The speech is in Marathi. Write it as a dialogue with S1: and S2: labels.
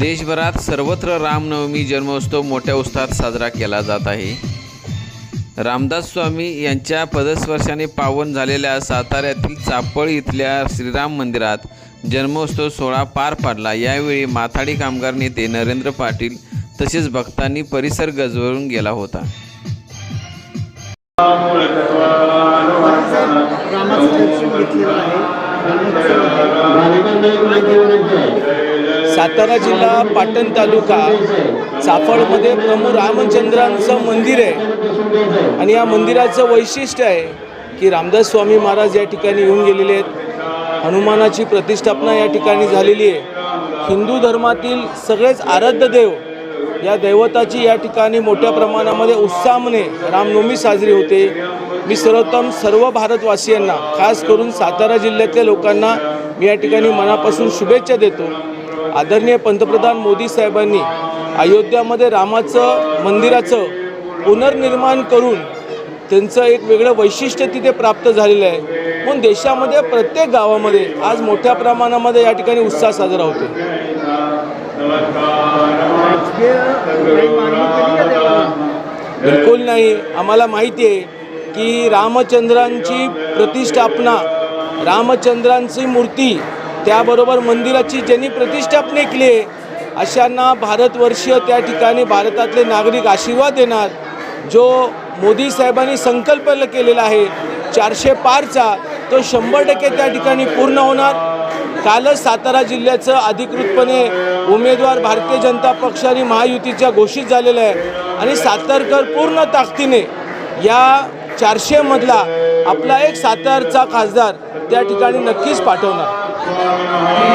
S1: देशभरात सर्वत्र रामनवमी जन्मोत्सव मोठ्या उत्साहात साजरा केला जात आहे. रामदास स्वामी यांच्या पदस्पर्शाने पावन झालेल्या साताऱ्यातील चापळ इथल्या श्रीराम मंदिरात जन्मोत्सव सोहळा पार पाडला. यावेळी माथाडी कामगार नेते नरेंद्र पाटील तसेच भक्तांनी परिसर गजवरून गेला होता.
S2: रामाचं दर्शन घेतलेलं आहे.
S3: सातारा जिल्हा पाटण तालुका चाफळमध्ये प्रभू रामचंद्रांचं मंदिर आहे. आणि या मंदिराचं वैशिष्ट्य आहे की रामदास स्वामी महाराज या ठिकाणी येऊन गेलेले आहेत. हनुमानाची प्रतिष्ठापना या ठिकाणी झालेली आहे. हिंदू धर्मातील सगळेच आराध्य देव या दैवताची या ठिकाणी मोठ्या प्रमाणामध्ये उत्साहाने रामनवमी साजरी होते. मी सर्वोत्तम सर्व भारतवासियांना खास करून सातारा जिल्ह्यातल्या लोकांना मी या ठिकाणी मनापासून शुभेच्छा देतो. आदरणीय पंतप्रधान मोदी साहेबांनी अयोध्यामध्ये रामाचं मंदिराचं पुनर्निर्माण करून त्यांचं एक वेगळं वैशिष्ट्य तिथे प्राप्त झालेलं आहे. म्हणून देशामध्ये प्रत्येक गावामध्ये आज मोठ्या प्रमाणामध्ये या ठिकाणी उत्साह साजरा होतो बिलकुल नाही. आम्हाला माहिती आहे की रामचंद्रांची प्रतिष्ठापना रामचंद्रांची मूर्ती त्याबरोबर मंदिराची ज्यांनी प्रतिष्ठापने केली आहे अशांना भारतवर्षीय त्या ठिकाणी भारतातले नागरिक आशीर्वाद देणार. जो मोदी साहेबांनी संकल्प केलेला आहे चारशे पारचा तो शंभर टक्के त्या ठिकाणी पूर्ण होणार. कालच सातारा जिल्ह्याचं अधिकृतपणे उमेदवार भारतीय जनता पक्ष आणि महायुतीच्या घोषित झालेलं आहे. आणि सातारकर पूर्ण ताकदीने या चारशेमधला आपला एक सातारचा खासदार त्या ठिकाणी नक्कीच पाठवणार. আমিন